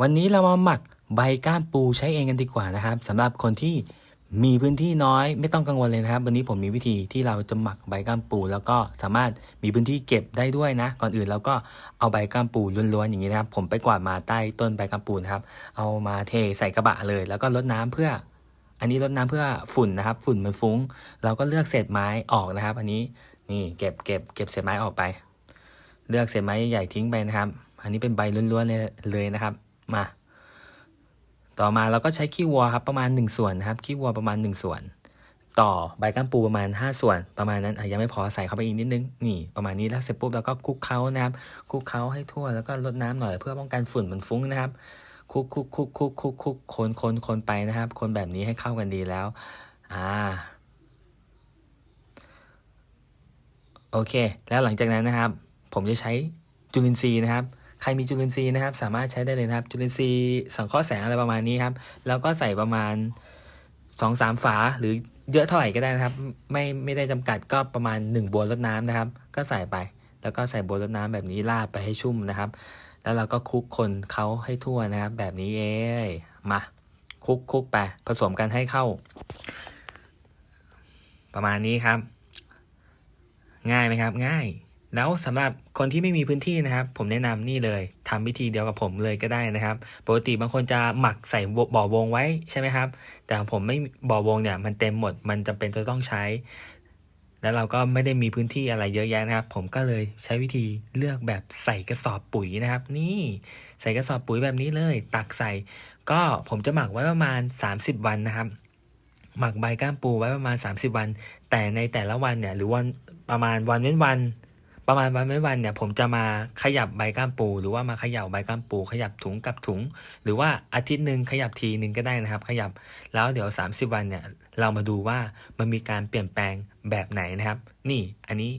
วันนี้เรามาหมักใบก้ามปูใช้เองกันดีกว่านะครับสำหรับคนที่มีพื้นที่น้อยไม่ต้องกังวลเลยนะครับ วันนี้ผมมีวิธีที่เราจะหมักใบก้ามปู แล้วก็สามารถมีพื้นที่เก็บได้ด้วยนะ ก่อนอื่นเราก็เอาใบก้ามปูล้วนๆอย่างนี้นะครับ ผมไปกวาดมาใต้ต้นใบก้ามปูนะครับ เอามาเทใส่กระบะเลย แล้วก็รดน้ำเพื่อ อันนี้รดน้ำเพื่อฝุ่นนะครับ ฝุ่นมันฟุ้ง เราก็เลือกเศษไม้ออกนะครับ อันนี้นี่เก็บเก็บเก็บเศษไม้ออกไป เลือกเศษไม้ใหญ่ทิ้งไปนะครับ อันนี้เป็นใบล้วนๆเลยเลยนะครับ มา ต่อมาเราก็ใช้ขี้วัวครับประมาณ 1 ส่วนนะครับขี้วัวประมาณ 1 ส่วน ต่อใบก้ามปูประมาณ 5 ส่วน ประมาณนั้นอะยังไม่พอใส่เข้าไปอีกนิดนึงนี่ประมาณนี้แล้วเสร็จปุ๊บแล้วก็คลุกเคล้านะครับคลุกเคล้าให้ทั่วแล้วก็ลดน้ำหน่อยเพื่อป้องกันฝุ่นมันฟุ้งนะครับคุกคุกคุกคุกคุกคุกคนคนคนไปนะครับ คนแบบนี้ให้เข้ากันดีแล้ว อ่า โอเค แล้วหลังจากนั้นนะครับ ผมจะใช้จุลินทรีย์นะครับ ใครมีจุลินทรีย์นะครับ สามารถใช้ได้เลยนะครับ จุลินทรีย์สังเคราะห์แสงอะไรประมาณนี้ครับ แล้วก็ใส่ประมาณสองสามฝาหรือเยอะเท่าไหร่ก็ได้นะครับ ไม่ไม่ได้จำกัดก็ประมาณหนึ่งบัวรดน้ำนะครับ ก็ใส่ไป แล้วก็ใส่บัวรดน้ำแบบนี้ราดไปให้ชุ่มนะครับ แล้วเราก็คลุกคนเขาให้ทั่วนะครับ แบบนี้เองมาคลุกคลุกไปผสมกันให้เข้า ประมาณนี้ครับ ง่ายไหมครับ ง่าย แล้วสำหรับคนที่ไม่มีพื้นที่นะครับ ผมแนะนำนี่เลยทำวิธีเดียวกับผมเลยก็ได้นะครับ ปกติบางคนจะหมักใส่บ่อวงไว้ใช่ไหมครับ แต่ผมไม่บ่อวงเนี่ยมันเต็มหมด มันจำเป็นจะต้องใช้ แล้วเราก็ไม่ได้มีพื้นที่อะไรเยอะแยะนะครับ ผมก็เลยใช้วิธีเลือกแบบใส่กระสอบปุ๋ยนะครับ นี่ใส่กระสอบปุ๋ยแบบนี้เลย ตักใส่ ก็ผมจะหมักไว้ประมาณ 30 วันนะครับ หมักใบก้ามปูไว้ประมาณ 30 วัน แต่ในแต่ละวันเนี่ยหรือวันประมาณวันเว้นวัน ประมาณวันไม่วันเนี่ยผมจะมาขยับใบก้ามปู หรือว่ามาขย่าใบก้ามปู ขยับถุงกับถุง หรือว่าอาทิตย์หนึ่งขยับทีหนึ่งก็ได้นะครับ ขยับแล้วเดี๋ยว 30 วันเนี่ยเรามาดูว่ามันมีการเปลี่ยนแปลงแบบไหนนะครับ นี่อันนี้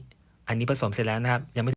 อันนี้ผสมเสร็จแล้วนะครับยังไม่